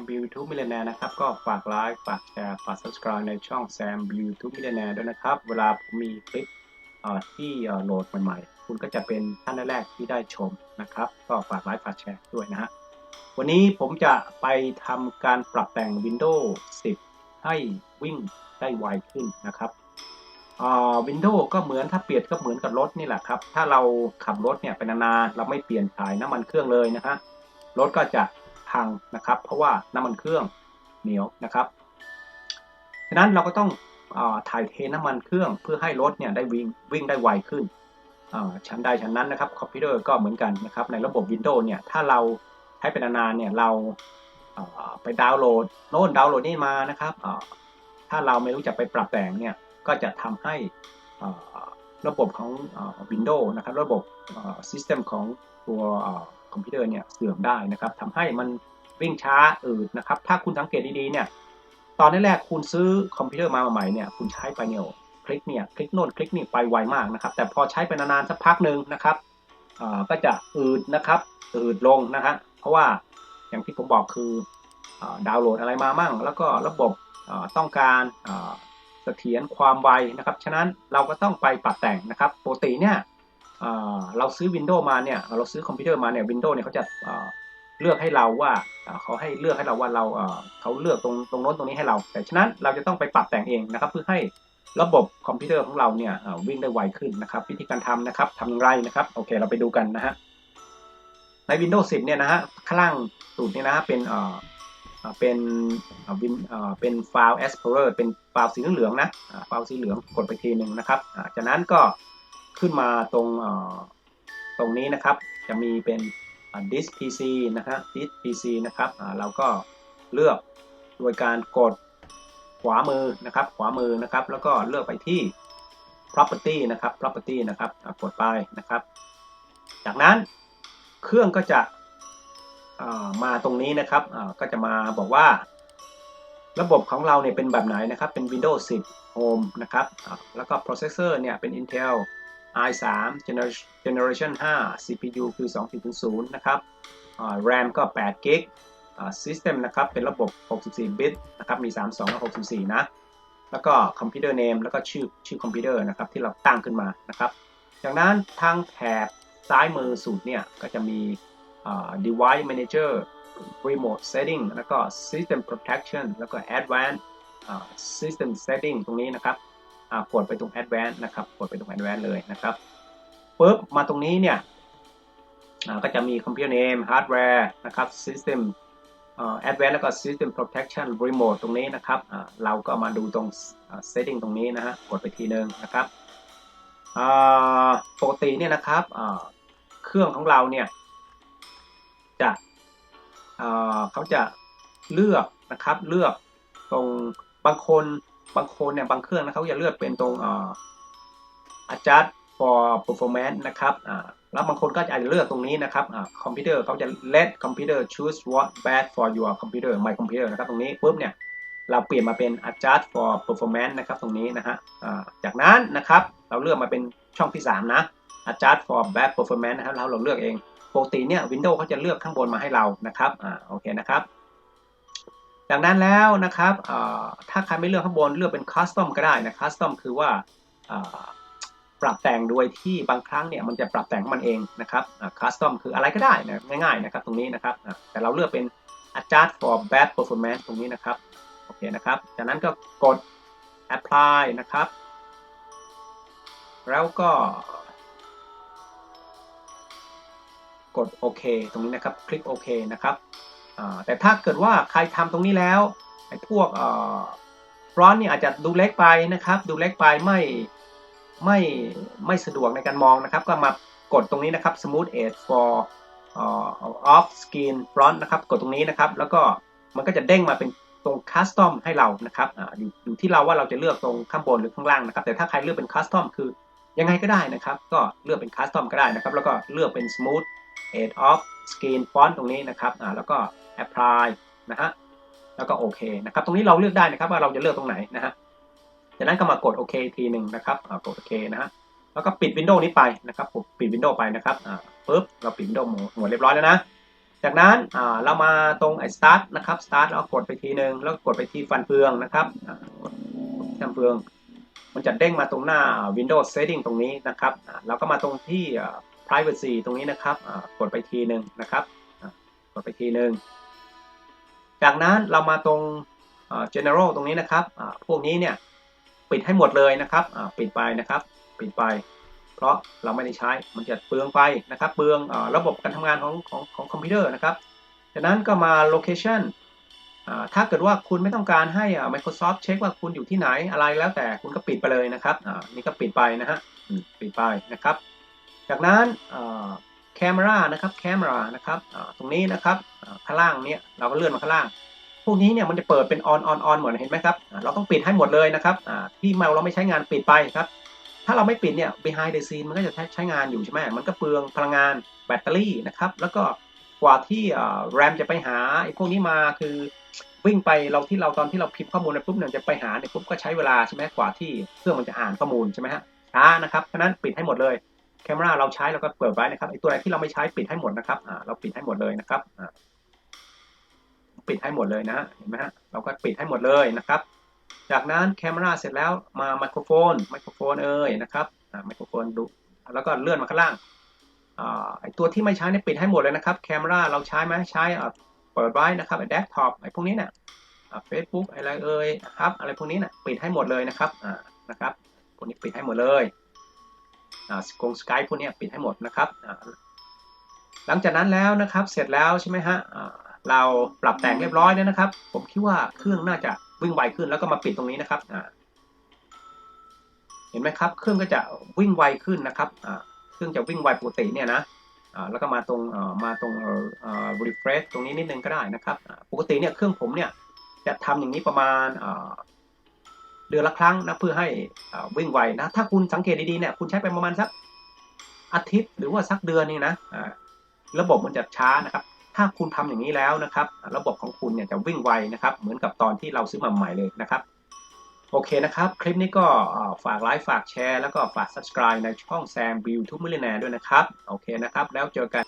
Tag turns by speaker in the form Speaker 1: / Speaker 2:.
Speaker 1: ม YouTube Millionaire นะครับ ก็ฝากไลค์ฝากแชร์ฝาก subscribe ในช่องแซม YouTube Millionaire ด้วยนะครับ เวลาผมมีคลิปที่โหลดใหม่ๆ คุณก็จะเป็นท่านแรกที่ได้ชมนะครับ ก็ฝากไลค์ฝากแชร์ด้วยนะฮะวันนี้ผมจะไปทำการปรับแต่ง Windows 10 ให้วิ่งได้ไวขึ้นนะครับวินโดว์ก็เหมือนถ้าเปรียบก็เหมือนกับรถนี่แหละครับ ถ้าเราขับรถเนี่ยเป็นนานๆเราไม่เปลี่ยนถ่ายน้ำมันเครื่องเลยนะฮะรถก็จะ พังนะครับ เพราะว่าน้ำมันเครื่องเหนียวนะครับฉะนั้นเราก็ต้องอถ่ายเทน้ำมันเครื่องเพื่อให้รถเนี่ยได้วิ่งวิ่งได้ไวขึ้นชั้นใดชั้นนั้นนะครับคอมพิวเตอร์ก็เหมือนกันนะครับในระบบ Windows เนี่ยถ้าเราใช้เป็นนานๆเนี่ยเราไปดาวน์โหลดโน้นดาวน์โหลดนี่มานะครับถ้าเราไม่รู้จักไปปรับแต่งเนี่ยก็จะทำให้ระบบของ Windows นะครับ ระบบ System ของตัว คอมพิวเตอร์เนี่ยเสื่อมได้นะครับทำให้มันวิ่งช้าอืดนะครับ ถ้าคุณสังเกตดีๆเนี่ย ตอนแรกคุณซื้อคอมพิวเตอร์มาใหม่เนี่ย คุณใช้ไปเนี่ยคลิกเนี่ยคลิกโน่นคลิกนี่ไปไวมากนะครับ แต่พอใช้ไปนานๆสักพักหนึ่งนะครับก็จะอืดนะครับอืดลงนะฮะเพราะว่าอย่างที่ผมบอกคือดาวน์โหลดอะไรมามั่ง แล้วก็ระบบต้องการเสถียรความไวนะครับ ฉะนั้นเราก็ต้องไปปรับแต่งนะครับปกติเนี่ย เราซื้อ Windows มาเนี่ยเราซื้อคอมพิวเตอร์มาเนี่ย Windows เนี่ยเขาจะเลือกให้เราว่าเขาให้เลือกให้เราว่าเราเขาเลือกตรงตรงโน้นตรงนี้ให้เรา แต่ฉะนั้นเราจะต้องไปปรับแต่งเองนะครับ เพื่อให้ระบบคอมพิวเตอร์ของเราเนี่ยวิ่งได้ไวขึ้นนะครับวิธีการทำนะครับทำอย่างไรนะครับโอเคเราไปดูกันนะฮะใน Windows 10 เนี่ยนะฮะข้างล่างสุดนี่ยนะฮะเป็นเป็นวินเป็นไฟล์ Explorer เป็นไฟล์สีเหลืองนะไฟล์สีเหลืองกดไปทีหนึ่งนะครับจากนั้นก็ ขึ้นมาตรงตรงนี้นะครับ จะมีเป็น disk PC นะครับ disk PC นะครับเราก็เลือกโดยการกดขวามือนะครับ ขวามือนะครับ แล้วก็เลือกไปที่ property นะครับ property นะครับกดไปนะครับ จากนั้นเครื่องก็จะมาตรงนี้นะครับก็จะมาบอกว่า ระบบของเราเนี่ยเป็นแบบไหนนะครับ เป็น Windows 10 Home นะครับแล้วก็ processor เนี่ยเป็น Intel i3 Generation 5 CPU คือ 2.0 นะครับ RAM ก็8 g b System นะครับ เป็นระบบ 64 บิตนะครับ มี 32 และ 64 นะ แล้วก็คอมพิวเตอร์เนมแล้วก็ชื่อชื่อคอมพิวเตอร์นะครับ ที่เราตั้งขึ้นมานะครับจากนั้นทางแถบซ้ายมือสุดเนี่ย ก็จะมี device manager remote setting แล้วก็ system protection แล้วก็ advanced system setting ตรงนี้นะครับ กดไปตรง advanced นะครับ กดไปตรง advanced เลยนะครับปุ๊บมาตรงนี้เนี่ยก็จะมี computer name hardware นะครับ system advanced แล้วก็ system protection remote ตรงนี้นะครับเราก็มาดูตรง setting ตรงนี้นะฮะกดไปทีนึงนะครับปกติเนี่ยนะครับเครื่องของเราเนี่ยจะเขาจะเลือกนะครับเลือกตรงบางคน บางคนเนี่ยบางเครื่องนะเขาจะเลือกเป็นตรงอ adjust for performance นะครับแล้วบางคนก็จะอาจจะเลือกตรงนี้นะครับคอมพิวเตอร์เขาจะ let computer choose what best for your computer my computer นะครับตรงนี้ปุ๊บเนี่ยเราเปลี่ยนมาเป็น adjust for performance นะครับตรงนี้นะฮะจากนั้นนะครับเราเลือกมาเป็นช่องที่ 3 นะ adjust for best performance นะครับเราเราเลือกเองปกติเนี่ย Windows เขาจะเลือกข้างบนมาให้เรานะครับอ่าโอเคนะครับ จากนั้นแล้วนะครับถ้าใครไม่เลือกข้างบนเลือกเป็นคัสตอมก็ได้นะคัสตอมคือว่าปรับแต่งโดยที่บางครั้งเนี่ยมันจะปรับแต่งมันเองนะครับคัสตอมคืออะไรก็ได้นะง่ายๆนะครับตรงนี้นะครับแต่เราเลือกเป็น adjust for bad performance ตรงนี้นะครับโอเคนะครับ จากนั้นก็กด apply นะครับ แล้วก็กดโอเคตรงนี้นะครับ คลิกโอเคนะครับ แต่ถ้าเกิดว่าใครทำตรงนี้แล้วไอ้พวกฟรอนต์นี่อาจจะดูเล็กไปนะครับ ดูเล็กไปไม่ไม่ไม่สะดวกในการมองนะครับ ก็มากดตรงนี้นะครับ smooth edge for off screen front นะครับกดตรงนี้นะครับ แล้วก็มันก็จะเด้งมาเป็นตรง custom ให้เรานะครับออยู่อยู่ที่เราว่าเราจะเลือกตรงข้างบนหรือข้างล่างนะครับ แต่ถ้าใครเลือกเป็น custom คือยังไงก็ได้นะครับ ก็เลือกเป็น custom ก็ได้นะครับ แล้วก็เลือกเป็น smooth edge of screen font ตรงนี้นะครับอ่าแล้วก็ apply นะฮะแล้วก็โอเคนะครับ ตรงนี้เราเลือกได้นะครับว่าเราจะเลือกตรงไหนนะฮะจากนั้นก็มากดโอเคทีหนึ่งนะครับกดโอเคนะฮะแล้วก็ปิดวินโดว์นี้ไปนะครับผมปิดวินโดว์ไปนะครับอ่าปุ๊บเราปิดวินโดว์หมดเรียบร้อยแล้วนะจากนั้นอ่าเรามาตรงไอ้ start นะครับ start แล้วกดไปทีหนึ่งแล้วกดไปที่ฟันเฟืองนะครับกดฟันเฟือง มันจะเด้งมาตรงหน้า Windows Setting ตรงนี้นะครับอ่าเราก็มาตรงที่อ่า privacy ตรงนี้นะครับกดไปทีหนึ่งนะครับกดไปทีหนึ่งจากนั้นเรามาตรง general ตรงนี้นะครับพวกนี้เนี่ยปิดให้หมดเลยนะครับปิดไปนะครับปิดไป เพราะเราไม่ได้ใช้มันจะเปลืองไฟนะครับเปลืองระบบการทำงานของของของคอมพิวเตอร์นะครับจากนั้นก็มา location ถ้าเกิดว่าคุณไม่ต้องการให้ Microsoft เช็คว่าคุณอยู่ที่ไหนอะไรแล้วแต่คุณก็ปิดไปเลยนะครับนี่ก็ปิดไปนะฮะปิดไปนะครับ จากนั้นอ่า camera นะครับ camera นะครับตรงนี้นะครับข้างล่างเนี้ยเราก็เลื่อนมาข้างล่าง พวกนี้เนี่ยมันจะเปิดเป็น on on on เหมือนเห็นไหมครับ เราต้องปิดให้หมดเลยนะครับที่เราเราไม่ใช้งานปิดไปครับ ถ้าเราไม่ปิดเนี่ย behind the scene มันก็จะใช้งานอยู่ใช่ไหมมันก็เปลืองพลังงานแบตเตอรี่นะครับ แล้วก็กว่าที่แรมจะไปหาไอ้พวกนี้มาคือวิ่งไปเราที่เราตอนที่เราพิมพ์ข้อมูลไปปุ๊บเนี่ยจะไปหาเนี่ยปุ๊บก็ใช้เวลาใช่ไหมกว่าที่เครื่องมันจะอ่านข้อมูลใช่ไหมฮะช้านะครับเพราะฉะนั้นปิดให้หมดเลย แคมราเราใช้เราก็เปิดไว้นะครับไอ้ตัวไหนที่เราไม่ใช้ปิดให้หมดนะครับอ่าเราปิดให้หมดเลยนะครับอ่าปิดให้หมดเลยนะเห็นไหมฮะเราก็ปิดให้หมดเลยนะครับ จากนั้นแคมราเสร็จแล้วมาไมโครโฟนไมโครโฟนเอ่ยนะครับอ่าไมโครโฟนดูแล้วก็เลื่อนมาข้างล่างอ่าไอตัวที่ไม่ใช้เนี่ยปิดให้หมดเลยนะครับแคมราเราใช้ไหมใช้อ่าเปิดไว้นะครับไอเดสก์ท็อปไอพวกนี้เนี่ยเฟซบุ๊กอะไรเอ่ยครับอะไรพวกนี้เนี่ยปิดให้หมดเลยนะครับอ่านะครับพวกนี้ปิดให้หมดเลย สกงสกายพวกนี้ปิดให้หมดนะครับ หลังจากนั้นแล้วนะครับเสร็จแล้วใช่ไหมฮะเราปรับแต่งเรียบร้อยแล้วนะครับ ผมคิดว่าเครื่องน่าจะวิ่งไวขึ้นแล้วก็มาปิดตรงนี้นะครับเห็นไหมครับ เครื่องก็จะวิ่งไวขึ้นนะครับเครื่องจะวิ่งไวปกติเนี่ยนะแล้วก็มาตรงมาตรงเอ่ออ่า refresh ตรงนี้นิดนึงก็ได้นะครับ ปกติเนี่ยเครื่องผมเนี่ยจะทำอย่างนี้ประมาณ เดือนละครั้งนะเพื่อให้วิ่งไวนะ ถ้าคุณสังเกตดีๆเนี่ยคุณใช้ไปประมาณสักอาทิตย์หรือว่าสักเดือนนี่นะระบบมันจะช้านะครับ ถ้าคุณทำอย่างนี้แล้วนะครับ ระบบของคุณเนี่ยจะวิ่งไวนะครับ เหมือนกับตอนที่เราซื้อมาใหม่เลยนะครับโอเคนะครับ คลิปนี้ก็ฝากไลค์ฝากแชร์ แล้วก็ฝาก subscribe ในช่องแซมบิวทุกมิลเลนแนด้วยนะครับ โอเคนะครับ แล้วเจอกัน